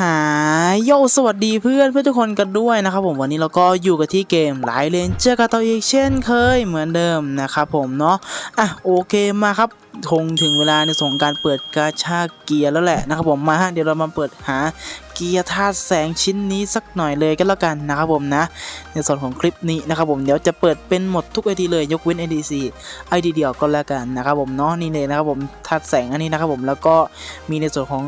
หาโยสวัสดีเพื่อนเพื่อนทุกคนกันด้วยนะครับผมวันนี้เราก็อยู่กับที่เกมไลเลนเจอกับตัวอีกเช่นเคยเหมือนเดิมนะครับผมเนาะอะโอเคมาครับคงถึงเวลาในส่วนของการเปิดกาชาเกียร์แล้วแหละนะครับผมมาฮะเดี๋ยวเรามาเปิดหาเกียร์ธาตุแสงชิ้นนี้สักหน่อยเลยก็แล้วกันนะครับผมนะ ในส่วนของคลิปนี้นะครับผมเดี๋ยวจะเปิดเป็นหมดทุกไอดีเลยยกเว้น IDC ไอดีเดียวก็แล้วกันนะครับผมเนาะนี่เลยนะครับผมธาตุแสงอันนี้นะครับผมแล้วก็มีในส่วนของ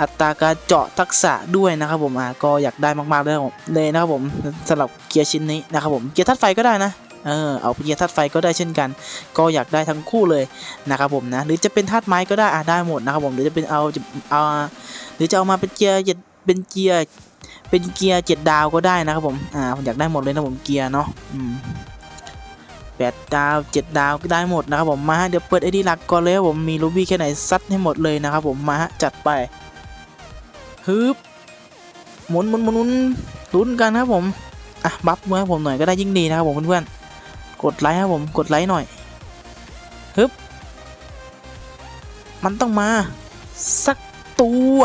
อัตราการเจาะทักษะด้วยนะครับผมอะก็อยากได้มากๆเลยครับผมเลยนะครับผมสำหรับเกียร์ชิ้นนี้นะครับผมเกียร์ธาตุไฟก็ได้นะเออเอาเกียร์ธาตุไฟก็ได้เช่นกัน ก็อยากได้ทั้งคู่เลยนะครับผมนะหรือจะเป็นธาตุไม้ก็ได้อะได้หมดนะครับผมหรือจะเป็นเอาจะเอาหรือจะเอามาเป็นเกียร์เจ็ดเป็นเกียร์เป็นเกียร์เจ็ดดาวก็ได้นะครับผมอ่าผมอยากได้หมดเลยนะผมเกียร์เนาะอืมแปดดาวเจ็ดดาวก็ได้หมดนะครับผมมาฮะเดี๋ยวเปิดไอดีหลักก่อนเลยครับผมมีรูบี้แค่ไหนซัดให้หมดเลยนะครับผมมาฮะจัดไป ฮึบหมุนหมุนหมุนหมุนลุ้นกันครับผม อะ บัฟมือผมหน่อยก็ได้ยิ่งดีนะครับผมเพื่อนๆ กดไลค์ครับผม กดไลค์หน่อย ฮึบ มันต้องมา สักตัว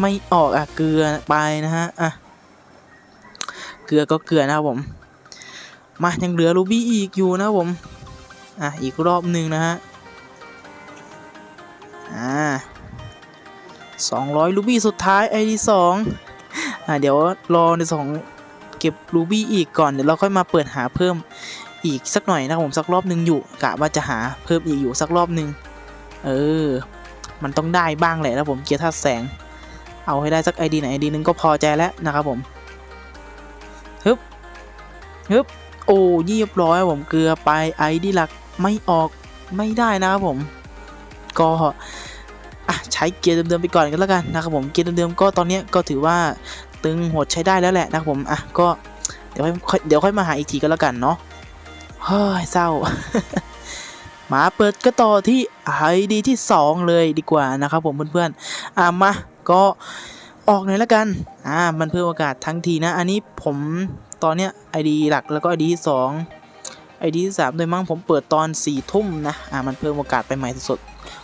ไม่ออกอะ เกลือไปนะฮะ อะ เกลือก็เกลือนะครับผม มายังเหลือรูบี้อีกอยู่นะครับผม อะ อีกรอบหนึ่งนะฮะ อ่า 200 รูบี้สุดท้าย ID 2อ่าเดี๋ยวรอในสองเก็บรูบี้อีกก่อนเดี๋ยวเราค่อยมาเปิดหาเพิ่มอีกสักหน่อยนะครับผมสักรอบหนึ่งอยู่กะว่าจะหาเพิ่มอีกอยู่สักรอบหนึ่งเออ มันต้องได้บ้างแหละนะผมเกียร์ธาตุแสง เอาให้ได้สัก ID ไหน ID หนึ่งก็พอใจแล้วนะครับผมฮึบฮึบโอ้เรียบร้อยผมเกลือไป ID หลักไม่ออกไม่ได้นะครับผม ก็ อะใช้เกียร์เดิมๆไปก่อนกันแล้วกันนะครับผมเกียร์เดิมๆก็ตอนนี้ก็ถือว่าตึงโหดใช้ได้แล้วแหละนะครับผมอะก็เดี๋ยวค่อยเดี๋ยวค่อยมาหาอีกทีก็แล้วกันเนาะเฮ้ยเศร้ามาเปิดก็ต่อที่ไอดีที่ 2 เลยดีกว่านะครับผมเพื่อนๆอะมาก็ออกหน่อยแล้วกันอ่ามันเพิ่มโอกาสทั้งทีนะ อันนี้ผมตอนเนี้ยไอดีหลักแล้วก็ไอดีที่สองไอดีที่สามโดยมั้งผมเปิดตอน4ี่ทุ่มนะอ่ามันเพิ่มโอกาสไปใหม่สด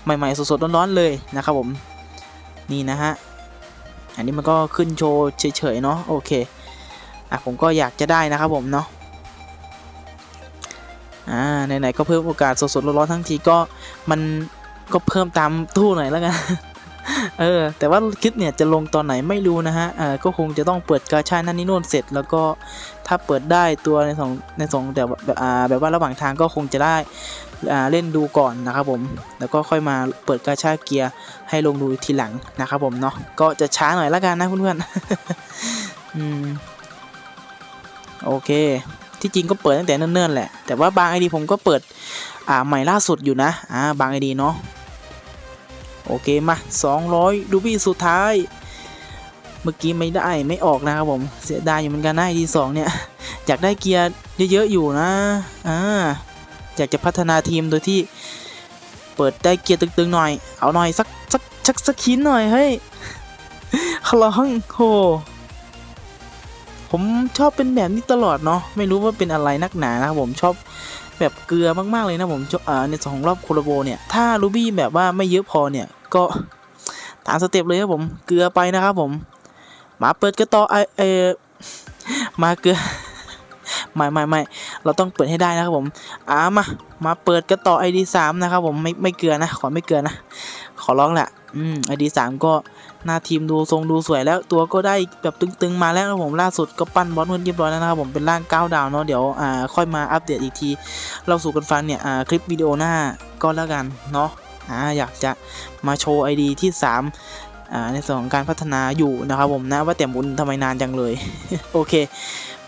ใหม่ๆสดๆร้อนๆเลยนะครับผมนี่นะฮะอันนี้มันก็ขึ้นโชว์เฉยๆเนาะโอเคอะผมก็อยากจะได้นะครับผมเนาะอ่าไหนๆก็เพิ่มโอกาสสดๆร้อนๆทั้งทีก็มันก็เพิ่มตามตู้หน่อยแล้วกัน เออ แต่ว่าคลิปเนี่ยจะลงตอนไหนไม่รู้นะฮะเออก็คงจะต้องเปิดกาชานั่นนี่โน่นเสร็จ แล้วก็ถ้าเปิดได้ตัวในสองในสองแต่แบบอ่าแบบว่าระหว่างทางก็คงจะได้อ่าเล่นดูก่อนนะครับผม แล้วก็ค่อยมาเปิดกาชาเกียร์ให้ลงดูทีหลังนะครับผมเนาะ ก็จะช้าหน่อยละกันนะเพื่อนๆ อืม โอเค ที่จริงก็เปิดตั้งแต่เนิ่นๆแหละ แต่ว่าบางไอดีผมก็เปิดอ่าใหม่ล่าสุดอยู่นะ อ่า บางไอดีเนาะ โอเคมา200รูบี้สุดท้าย เมื่อกี้ไม่ได้ไม่ออกนะครับผมเสียดายอยู่เหมือนกันนะไอดีสองเนี่ยอยากได้เกียร์เยอะๆอยู่นะอ่าอยากจะพัฒนาทีมโดยที่เปิดได้เกียร์ตึงๆหน่อย เอาหน่อยสักสักสักสักชิ้นหน่อยเฮ้ยขอร้องโหผมชอบเป็นแบบนี้ตลอดเนาะไม่รู้ว่าเป็นอะไรนักหนานะครับผมชอบแบบเกลือมากๆเลยนะผมอ่าในสองรอบโคโลโบเนี่ยถ้ารูบี้แบบว่าไม่เยอะพอเนี่ย ก็ตามสเต็ปเลยครับผม เกลือไปนะครับผม มาเปิดกระต่อไอเอมาเกลือไม่ไม่ไม่เราต้องเปิดให้ได้นะครับผมอ่ามา มาเปิดกันต่อ ID 3นะครับผมไม่ไม่เกลือนะ ขอไม่เกลือนะ ขอร้องแหละอืม ID 3ก็หน้าทีมดูทรงดูสวยแล้วตัวก็ได้แบบตึงๆมาแล้วครับผมล่าสุดก็ปั้นบอสเพิ่นเรียบร้อยแล้วนะครับผมเป็นร่าง9ดาวเนาะเดี๋ยวอ่าค่อยมาอัปเดตอีกที เราสู่กันฟังเนี่ยอ่าคลิปวิดีโอหน้าก็แล้วกันเนาะ อ่าอยากจะมาโชว์ ID ที่ 3 อ่า ในส่วนของการพัฒนาอยู่นะครับผมนะว่าแต่หมุนทำไมนานจังเลย โอเค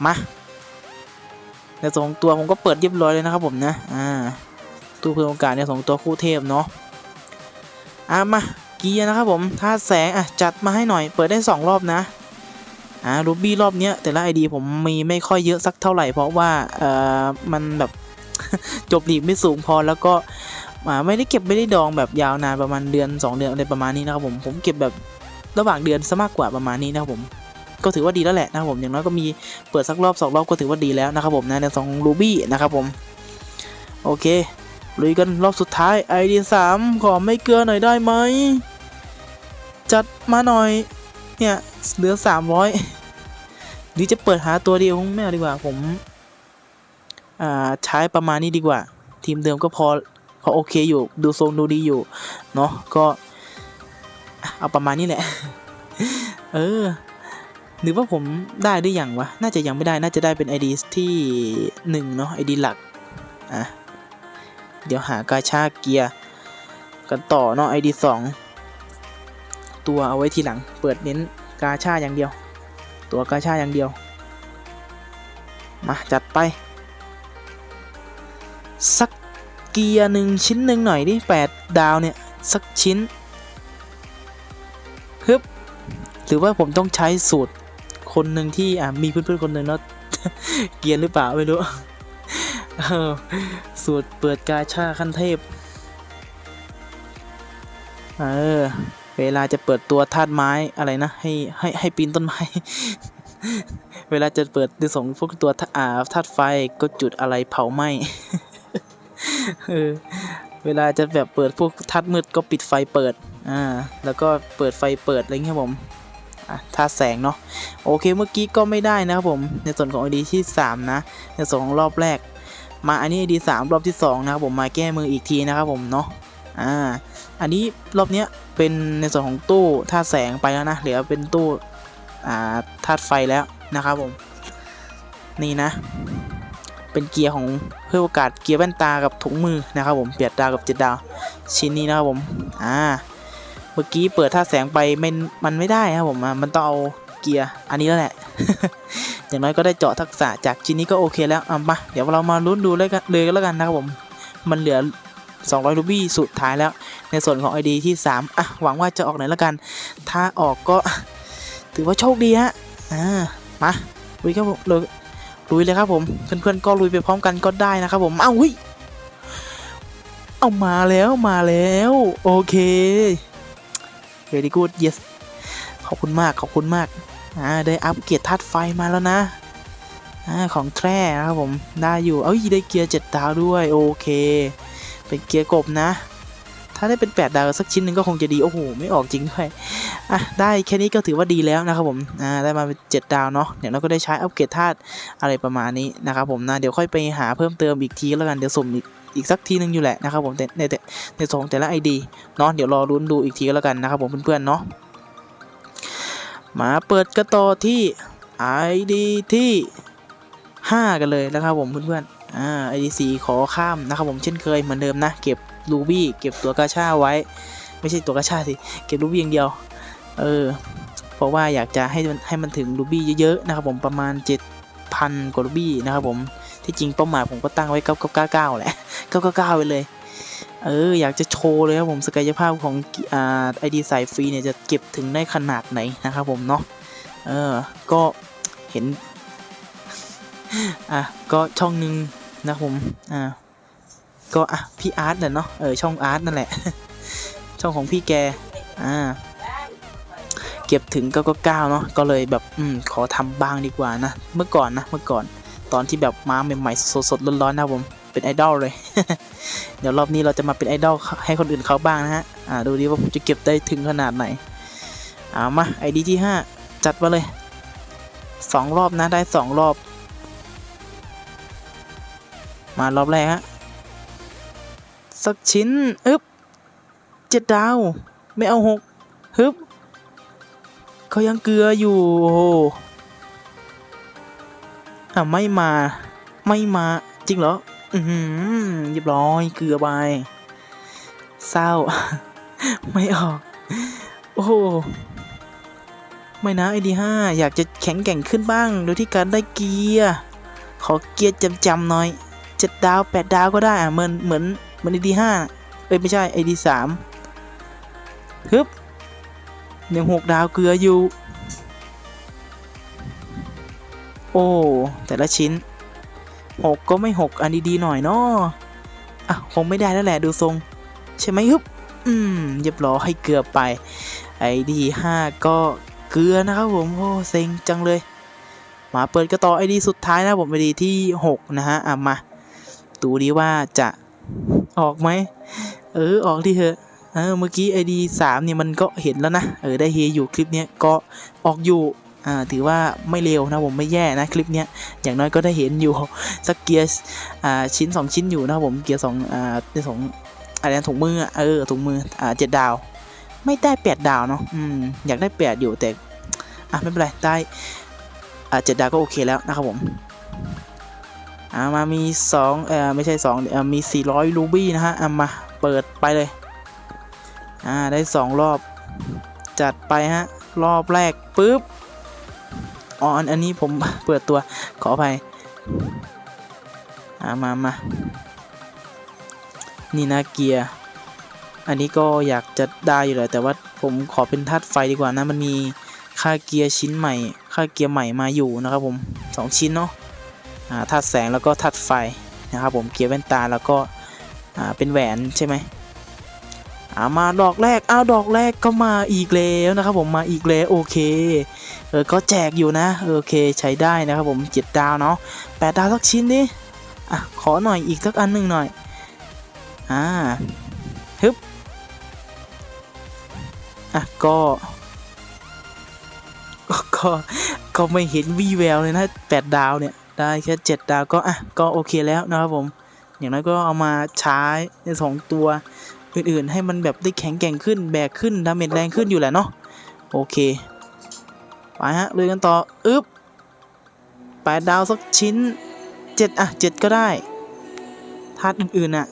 มาในสองตัวผมก็เปิดเรียบร้อยเลยนะครับผมนะ อ่า ตู้เพิ่มโอกาสในสองตัวคู่เทพเนาะ อ่ามาเกียร์นะครับผมถ้าแสงอะจัดมาให้หน่อย เปิดได้สองรอบนะอ่ารูบี้รอบเนี้ยแต่ละไอดีผมมีไม่ค่อยเยอะสักเท่าไหร่ เพราะว่าเอ่อมันแบบจบหลีกไม่สูงพอแล้วก็ ไม่ได้เก็บไม่ได้ดองแบบยาวนานประมาณเดือน 2 เดือนอะไรประมาณนี้นะครับผมผมเก็บแบบระหว่างเดือนซะมากกว่าประมาณนี้นะครับผมก็ถือว่าดีแล้วแหละนะครับผมอย่างน้อยก็มีเปิดสักรอบสองรอบก็ถือว่าดีแล้วนะครับผมนะในสองรูบี้นะครับผมโอเคลุยกันรอบสุดท้าย ID 3ขอไม่เกลือหน่อยได้ไหมจัดมาหน่อยเนี่ยเหลือสามร้อยหรือจะเปิดหาตัวเดียวคงไม่เอาดีกว่าผมอ่าใช้ประมาณนี้ดีกว่า ทีมเดิมก็พอ พอโอเคอยู่ ดูทรงดูดีอยู่ เนาะก็ เอาประมาณนี้แหละ เออ หรือว่าผมได้หรือยังวะ น่าจะยังไม่ได้ น่าจะได้เป็น ID ที่หนึ่งเนาะ ID หลัก อะ เดี๋ยวหากาชาเกียร์กันต่อเนาะ ID สองตัวเอาไว้ทีหลัง เปิดเน้นกาชาอย่างเดียว ตัวกาชาอย่างเดียว มาจัดไป สัก กียร์หนึ่งชิ้นหนึ่งหน่อยดิแปดดาวเนี่ย สักชิ้นฮึบหรือว่าผมต้องใช้สูตรคนหนึ่งที่อ่ามีเพื่อนๆคนหนึ่งเนาะเกียนหรือเปล่าไม่รู้สูตรเปิดกาชาขั้นเทพ เออ เวลาจะเปิดตัวธาตุไม้อะไรนะ ให้ให้ให้ปีนต้นไม้ เวลาจะเปิดในส่งพวกตัวธาอ่าธาตุไฟก็จุดอะไรเผาไหม้ เออเวลาจะแบบเปิดพวกธาตุมืดก็ปิดไฟเปิด อ่า แล้วก็เปิดไฟเปิดอะไรเงี้ยครับผมอะธาแสงเนาะโอเคเมื่อกี้ก็ไม่ได้นะครับผม ในส่วนของ ID ที่ 3 นะ ในส่วนของรอบแรก มาอันนี้ ID 3 รอบที่ 2 นะครับผมมาแก้มืออีกทีนะครับผมเนาะอ่าอันนี้รอบเนี้ยเป็นในส่วนของตู้ธาแสงไปแล้วนะเหลือเป็นตู้อ่าธาตุไฟแล้วนะครับผม นี่นะ เป็นเกียร์ของเพื่อโอกาสเกียร์แว่นตากับถุงมือนะครับผมเปียดดาวกับเจ็ดดาวชิ้นนี้นะครับผมอ่าเมื่อกี้เปิดท่าแสงไปมันมันไม่ได้ครับผมมันต้องเอาเกียร์อันนี้แล้วแหละอย่างน้อยก็ได้เจาะทักษะจากชิ้นนี้ก็โอเคแล้วอะมาเดี๋ยวเรามาลุ้นดูเลยกันเลยก็แล้วกันนะครับผมมันเหลือ 200รูบี้สุดท้ายแล้ว ในส่วนของ ID ที่ 3 อะ หวังว่าจะออกไหนแล้วกัน ถ้าออกก็ ถือว่าโชคดีฮะอ่ามาลุยครับผมเลย ลุยเลยครับผมเพื่อนๆก็ลุยไปพร้อมกันก็ได้นะครับผมเอ้าเฮ้ยเอามาแล้วมาแล้ว โอเค very good yes ขอบคุณมากขอบคุณมากอ่าได้อัปเกรดธาตุไฟมาแล้วนะอ่าของแท้นะครับผมได้อยู่เอ้ยได้เกียร์เจ็ดดาวด้วยโอเค เป็นเกียร์กบนะ ถ้าได้เป็น 8 ดาวสักชิ้นหนึ่งก็คงจะดี โอ้โห ไม่ออกจริงด้วย อะ ได้แค่นี้ก็ถือว่าดีแล้วนะครับผม อ่า ได้มาเป็น7ดาวเนาะ เดี๋ยวเราก็ได้ใช้อัปเกรดธาตุอะไรประมาณนี้นะครับผมนะ เดี๋ยวค่อยไปหาเพิ่มเติมอีกทีแล้วกัน เดี๋ยวสุ่มอีกอีกสักทีหนึงอยู่แหละนะครับผมในแต่ในสองแต่ละ ID เนาะ เดี๋ยวรอรุ้นดูอีกทีแล้วกันนะครับผมเพื่อนๆเนาะ มาเปิดกระต่อที่ ID ที่5 กันเลยนะครับผมเพื่อนๆ อ่า ID 4ขอข้ามนะครับผมเช่นเคยเหมือนเดิมนะเก็บ รูบี้เก็บตัวกาชาไว้ ไม่ใช่ตัวกาชาสิ เก็บรูบี้อย่างเดียว เออ เพราะว่าอยากจะให้มันให้มันถึงรูบี้เยอะๆนะครับผมประมาณ 7,000 กว่ารูบี้นะครับผม ที่จริงเป้าหมายผมก็ตั้งไว้999แหละ999ไปเลย เออ อยากจะโชว์เลยครับผมศักยภาพของอ่าไอดีสายฟรีเนี่ยจะเก็บถึงได้ขนาดไหนนะครับผมเนาะ เออ ก็เห็น อะ ก็ช่องหนึ่งนะผม อ่า ก็อะพี่อาร์ตน่ะเนาะเออช่องอาร์ตนั่นแหละ ช่องของพี่แกอ่าเก็บถึง999เนาะก็เลยแบบอืมขอทำบ้างดีกว่านะเมื่อก่อนนะเมื่อก่อนตอนที่แบบมาใหม่ๆสดๆร้อนๆนะผมเป็นไอดอลเลย เดี๋ยวรอบนี้เราจะมาเป็นไอดอลให้คนอื่นเขาบ้างนะฮะอ่าดูดิว่าผมจะเก็บได้ถึงขนาดไหนเอามาไอดีที่ 5 จัดมาเลยสองรอบนะได้สองรอบ มารอบแรกฮะ สักชิ้นอึ๊บเจ็ดดาว ไม่เอาหกฮึบเขายังเกลืออยู่โอ้โหอะไม่มาไม่มาจริงเหรอ อือหือเรียบร้อยเกลือไปเศร้า ไม่ออก โอ้โห ไม่นะไอดีห้าอยากจะแข็งแกร่งขึ้นบ้าง โดยที่การได้เกียร์ ขอเกียร์จำๆหน่อยเจ็ดดาวแปดดาวก็ได้อะเหมือนเหมือน มือนไอดีห้าเอ้ยไม่ใช่ไอดีสามฮึบหนึ่งหกดาวเกลืออยู่ โอ้ แต่ละชิ้นหกก็ไม่หกอันดีๆหน่อยเนาะอะ คงไม่ได้แล้วแหละดูทรง ใช่ไหมฮึบ อืมเรียบร้อให้เกลือไป ไอดีห้าก็เกลือนะครับผม โอ้ เซ็งจังเลยมาเปิดกระต่อไอดีสุดท้ายนะผมไอดีที่ 6 นะฮะ อะมา ดูดีว่าจะ ออกไหมเออออกที่เถอะเออเมื่อกี้ไอดีสามเนี่ยมันก็เห็นแล้วนะเออได้เฮอยู่คลิปเนี้ยก็ออกอยู่อ่าถือว่าไม่เร็วนะผมไม่แย่นะคลิปเนี้ยอย่างน้อยก็ได้เห็นอยู่สักเกียร์อ่าชิ้นสองชิ้นอยู่นะครับผมเกียร์สองอ่าในสองอะไรนะถุงมือเออถุงมืออ่าเจ็ดดาว ไม่ได้แปดดาวเนาะอืมอยากได้แปดอยู่แต่อะไม่เป็นไรได้อ่าเจ็ดดาวก็โอเคแล้วนะครับผม อ่ามามีสองเออไม่ใช่สองเออมีสี่ร้อยรูบี้นะฮะอะมาเปิดไปเลย อ่าได้สองรอบ จัดไปฮะ รอบแรกปุ๊บอ๋ออันอันนี้ผมเปิดตัวขออภัยอ่ามามานี่นะเกียร์อันนี้ก็อยากจะได้อยู่แหละแต่ว่าผมขอเป็นธาตุไฟดีกว่านะมันมีค่าเกียร์ชิ้นใหม่ ค่าเกียร์ใหม่มาอยู่นะครับผมสองชิ้นเนาะ ธาตุแสงแล้วก็ธาตุไฟนะครับผมเกียร์แว่นตาแล้วก็เป็นแหวนใช่ไหมามาดอกแรกอ้าวดอกแรกก็มาอีกแล้วนะครับผมมาอีกแล้วโอเคเออก็แจกอยู่นะโอเคใช้ได้นะครับผมเจ็ดดาวเนาะแปดดาวสักชิ้นดิอะขอหน่อยอีกสักอันหนึ่งหน่อยอ่าฮึบอะก็ก็ก็ไม่เห็นวีแววเลยนะแปดดาวเนี่ย ได้แค่เจ็ดดาวก็อะก็โอเคแล้วนะครับผม อย่างน้อยก็เอามาใช้ในสองตัวอื่นๆ ให้มันแบบได้แข็งแกร่งขึ้นแบกขึ้นดาเมจแรงขึ้นอยู่แหละเนาะโอเคไปฮะเลยกันต่ออึ๊บแปดดาวสักชิ้นเจ็ดอะเจ็ดก็ได้ธาตุอื่นๆอะ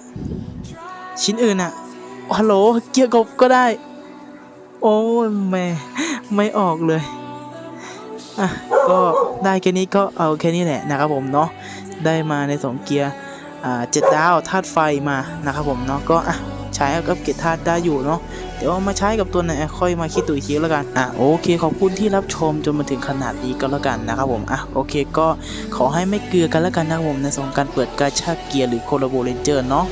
ชิ้นอื่นอะฮัลโหลเกียร์กบก็ได้ โอ้ยแม่ไม่ออกเลย อะก็ได้แค่นี้ก็เอาแค่นี้แหละนะครับผมเนาะได้มาในสองเกียร์อ่าเจ็ดดาวธาตุไฟมานะครับผมเนาะก็อะใช้กับเกียร์ธาตุได้อยู่เนาะเดี๋ยวมาใช้กับตัวไหนค่อยมาคิดตัวอีกทีแล้วกันอะโอเคขอบคุณที่รับชมจนมาถึงขนาดนี้ก็แล้วกันนะครับผมอะโอเคก็ขอให้ไม่เกลือกันแล้วกันนะครับผมในสองการเปิดกาชาเกียร์หรือโคโลโบเรนเจอร์เนาะ